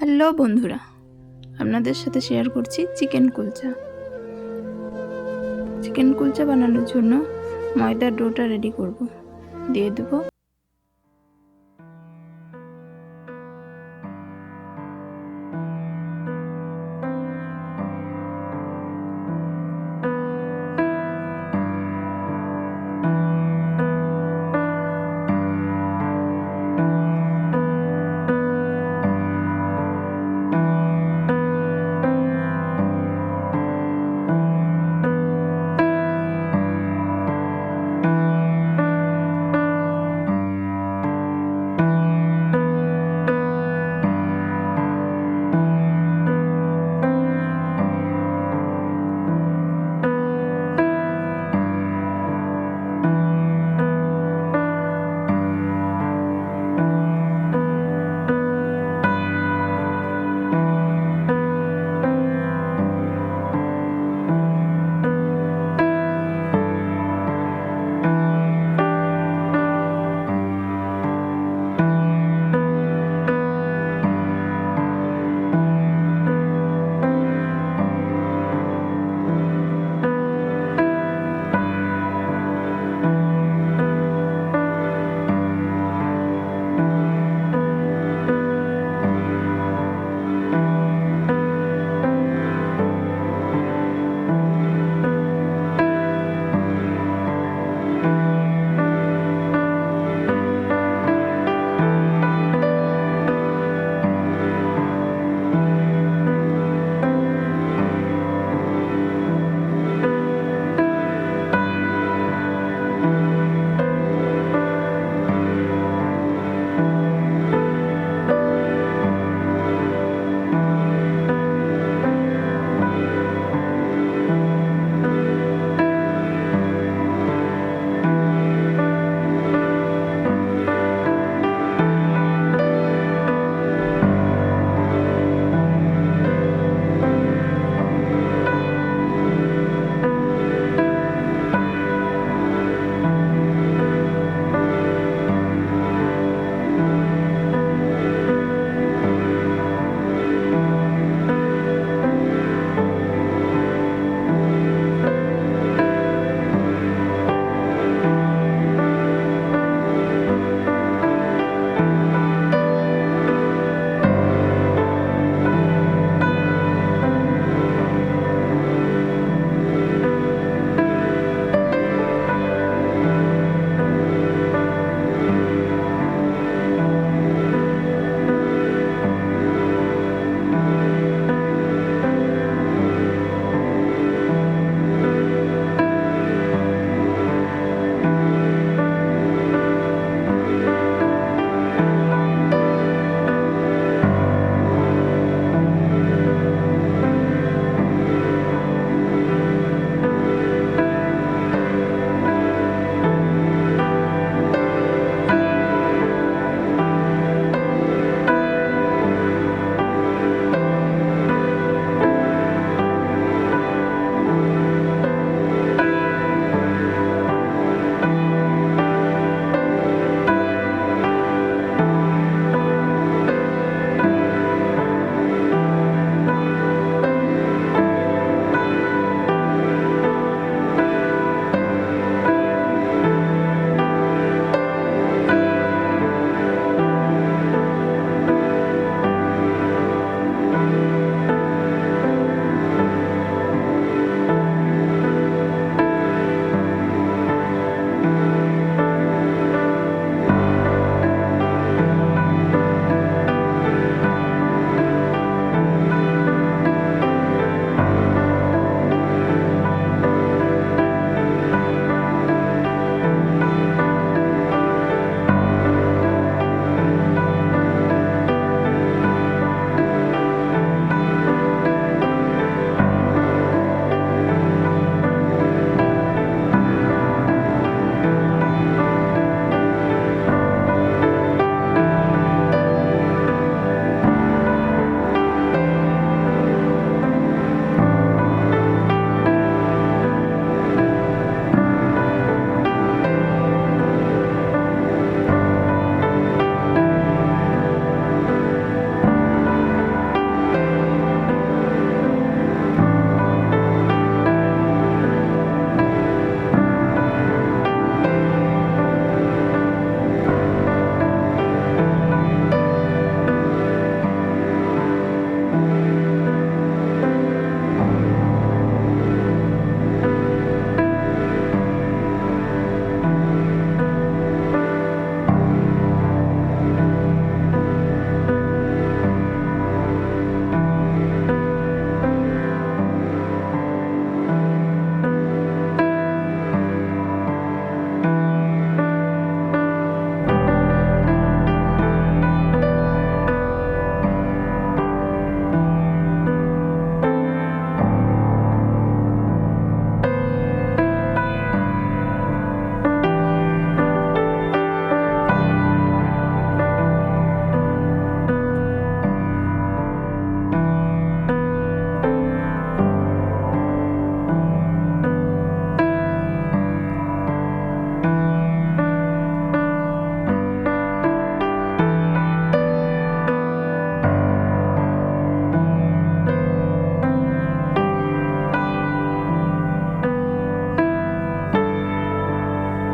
Hello বন্ধুরা, আপনাদের সাথে শেয়ার করছি চিকেন কুলচা চিকেন কুলচা বানানোর জন্য ময়দার ডোটা রেডি করব। দিয়ে দেবো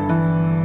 Música